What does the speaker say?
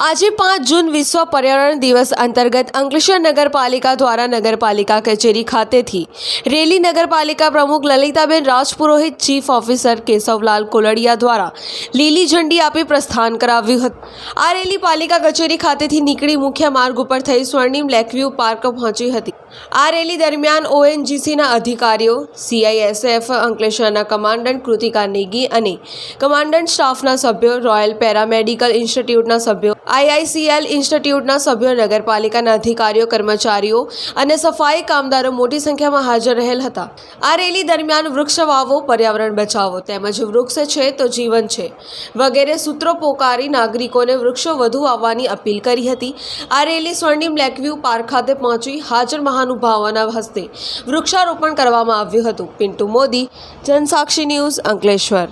આજે પાંચ જૂન વિશ્વ પર્યાવરણ દિવસ અંતર્ગત અંકલેશ્વર નગરપાલિકા દ્વારા નગરપાલિકા કચેરી ખાતેથી રેલી નગરપાલિકા પ્રમુખ લલિતાબેન રાજપુરોહિત, ચીફ ઓફિસર કેશવલાલ કોલડિયા દ્વારા લીલી ઝંડી આપી પ્રસ્થાન કરાવ્યું હતું. આ રેલી પાલિકા કચેરી ખાતેથી નીકળી મુખ્ય માર્ગ ઉપર થઈ સ્વર્ણિમ લેકવ્યૂ પાર્ક પહોંચી હતી. આ રેલી દરમિયાન ઓએનજીસીના અધિકારીઓ સીઆઈએસએફ અંકલેશ્વરના કમાન્ડન્ટ કૃતિકા નેગી અને કમાન્ડન્ટ સ્ટાફના સભ્યો, રોયલ પેરામેડિકલ ઇન્સ્ટિટ્યૂટના સભ્યો આઈઆઈસીએલ ઇન્સ્ટિટ્યૂટના સભ્યો, નગરપાલિકાના અધિકારીઓ, કર્મચારીઓ અને સફાઈ કામદારો મોટી સંખ્યામાં હાજર રહેલ હતા. આ રેલી દરમિયાન વૃક્ષ વાવો, પર્યાવરણ બચાવો તેમજ વૃક્ષ છે તો જીવન છે વગેરે સૂત્રો પોકારી નાગરિકોને વૃક્ષો વધુ આવવાની અપીલ કરી હતી. આ રેલી સ્વર્ણિમ લેકવ્યૂ પાર્ક ખાતે પહોંચી હાજર મહાનુભાવોના હસ્તે વૃક્ષારોપણ કરવામાં આવ્યું હતું. પિન્ટુ મોદી, જનસાક્ષી ન્યૂઝ અંકલેશ્વર.